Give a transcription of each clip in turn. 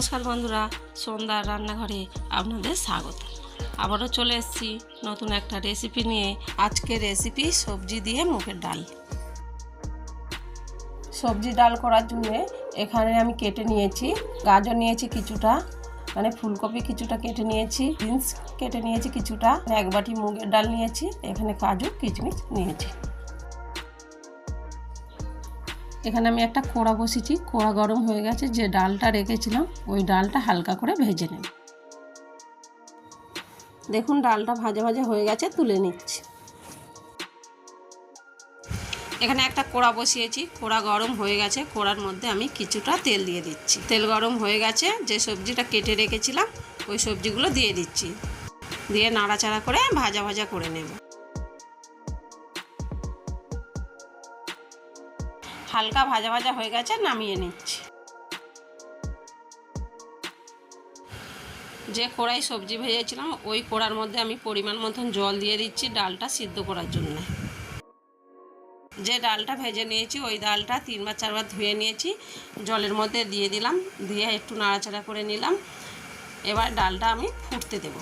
নমস্কার বন্ধুরা সন্ধ্যার রান্নাঘরে আপনাদের স্বাগত। আবারও চলে এসেছি নতুন একটা রেসিপি নিয়ে। আজকে রেসিপি সবজি দিয়ে মুখের ডাল। সবজি ডাল করার জন্যে এখানে আমি কেটে নিয়েছি, গাজর নিয়েছি কিছুটা মানে ফুলকপি কিছুটা কেটে নিয়েছি, বিনস কেটে নিয়েছি কিছুটা এক বাটি মুগের ডাল নিয়েছি, এখানে কাজু কিচমিচ নিয়েছি। এখানে আমি একটা কোড়া বসেছি কোড়া গরম হয়ে গেছে, যে ডালটা রেখেছিলাম, ওই ডালটা হালকা করে ভেজে নেব। দেখুন, ডালটা ভাজা ভাজা হয়ে গেছে, তুলে নিচ্ছি। এখানে একটা কোড়া বসিয়েছি, কোড়া গরম হয়ে গেছে, কোড়ার মধ্যে আমি কিছুটা তেল দিয়ে দিচ্ছি। তেল গরম হয়ে গেছে, যে সবজিটা কেটে রেখেছিলাম, ওই সবজিগুলো দিয়ে দিচ্ছি। দিয়ে নাড়াচাড়া করে ভাজা ভাজা করে নেব। হালকা ভাজা ভাজা হয়ে গেছে, নামিয়ে নিচ্ছি। যে কড়াই সবজি ভেজেছিলাম, ওই কড়ার মধ্যে আমি পরিমাণ মতন জল দিয়ে দিচ্ছি ডালটা সিদ্ধ করার জন্য। যে ডালটা ভেজে নিয়েছি, ওই ডালটা তিনবার চারবার ধুয়ে নিয়েছি, জলের মধ্যে দিয়ে দিলাম, দিয়ে একটু নাড়াচাড়া করে নিলাম। এবার ডালটা আমি ফুটতে দেব।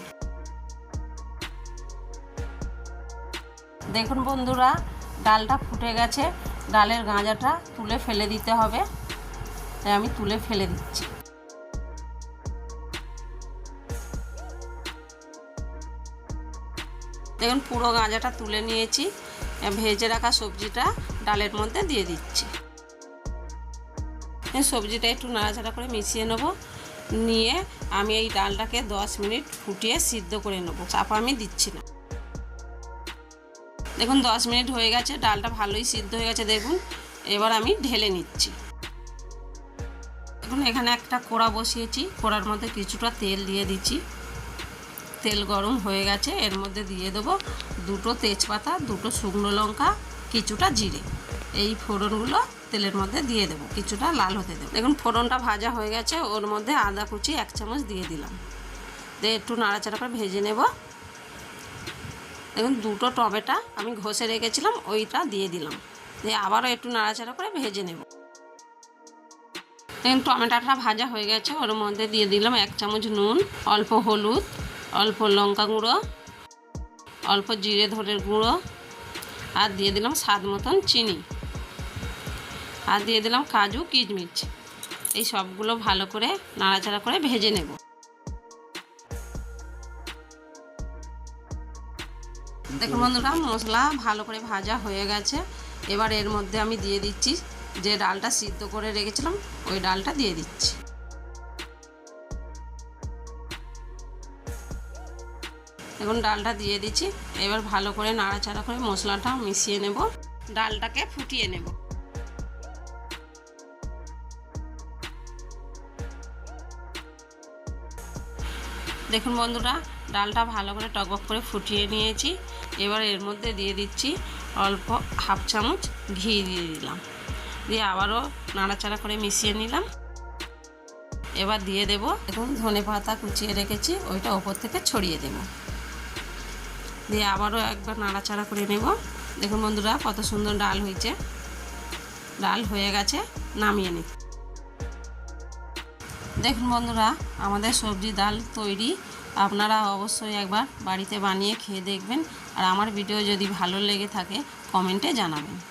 দেখুন বন্ধুরা, ডালটা ফুটে গেছে। ডালের গাঁজাটা তুলে ফেলে দিতে হবে। তাই আমি তুলে ফেলে দিচ্ছি। দেখুন, পুরো গাঁজাটা তুলে নিয়েছি। ভেজে রাখা সবজিটা ডালের মধ্যে দিয়ে দিচ্ছি। সবজিটা একটু নাড়াচাড়া করে মিশিয়ে নেব। নিয়ে আমি এই ডালটাকে দশ মিনিট ফুটিয়ে সিদ্ধ করে নেব। চাপা আমি দিচ্ছি না। দেখুন, দশ মিনিট হয়ে গেছে, ডালটা ভালোই সিদ্ধ হয়ে গেছে, দেখুন। এবার আমি ঢেলে নিচ্ছি। দেখুন, এখানে একটা কোড়া বসিয়েছি, কোড়ার মধ্যে কিছুটা তেল দিয়ে দিচ্ছি। তেল গরম হয়ে গেছে, এর মধ্যে দিয়ে দেবো দুটো তেজপাতা, দুটো শুকনো লঙ্কা, কিছুটা জিরে। এই ফোড়নগুলো তেলের মধ্যে দিয়ে দেবো, কিছুটা লাল হতে দেবো। দেখুন, ফোড়নটা ভাজা হয়ে গেছে, ওর মধ্যে আদা কুচি এক চামচ দিয়ে দিলাম। দিয়ে একটু নাড়াচাড়া করে ভেজে নেব। দেখুন, দুটো টমেটো আমি ঘষে রেখেছিলাম, ওইটা দিয়ে দিলাম। দিয়ে আবারও একটু নাড়াচাড়া করে ভেজে নেব। দেখুন, টমেটোটা ভাজা হয়ে গেছে, ওর মধ্যে দিয়ে দিলাম এক চামচ নুন, অল্প হলুদ, অল্প লঙ্কা গুঁড়ো, অল্প জিরে ধরের গুঁড়ো, আর দিয়ে দিলাম স্বাদ মতন চিনি। আর দিয়ে দিলাম কাজু কিচমিচ এই সবগুলো ভালো করে নাড়াচাড়া করে ভেজে নেব। দেখুন বন্ধুরা, মশলা ভালো করে ভাজা হয়ে গেছে। এবার এর মধ্যে আমি দিয়ে দিচ্ছি যে ডালটা সিদ্ধ করে রেখেছিলাম, ওই ডালটা দিয়ে দিচ্ছি। এখন ডালটা দিয়ে দিচ্ছি। এবার ভালো করে নাড়াচাড়া করে মশলাটা মিশিয়ে নেব। ডালটাকে ফুটিয়ে নেব। দেখুন বন্ধুরা, ডালটা ভালো করে টকবক করে ফুটিয়ে নিয়েছি। এবার এর মধ্যে দিয়ে দিচ্ছি অল্প হাফ চামচ ঘি দিয়ে দিলাম। দিয়ে আবারও নাড়াচাড়া করে মিশিয়ে নিলাম। এবার দিয়ে দেব, দেখুন ধনে পাতা কুচিয়ে রেখেছি, ওইটা ওপর থেকে ছড়িয়ে দেব। দিয়ে আবারও একবার নাড়াচাড়া করে নেব। দেখুন বন্ধুরা, কত সুন্দর ডাল হয়েছে। ডাল হয়ে গেছে, নামিয়ে নিই দেখুন বন্ধুরা, আমাদের সবজি ডাল তৈরি। আপনারা অবশ্যই একবার বাড়িতে বানিয়ে খেয়ে দেখবেন। আর আমার ভিডিও যদি ভালো লেগে থাকে, কমেন্টে জানাবেন।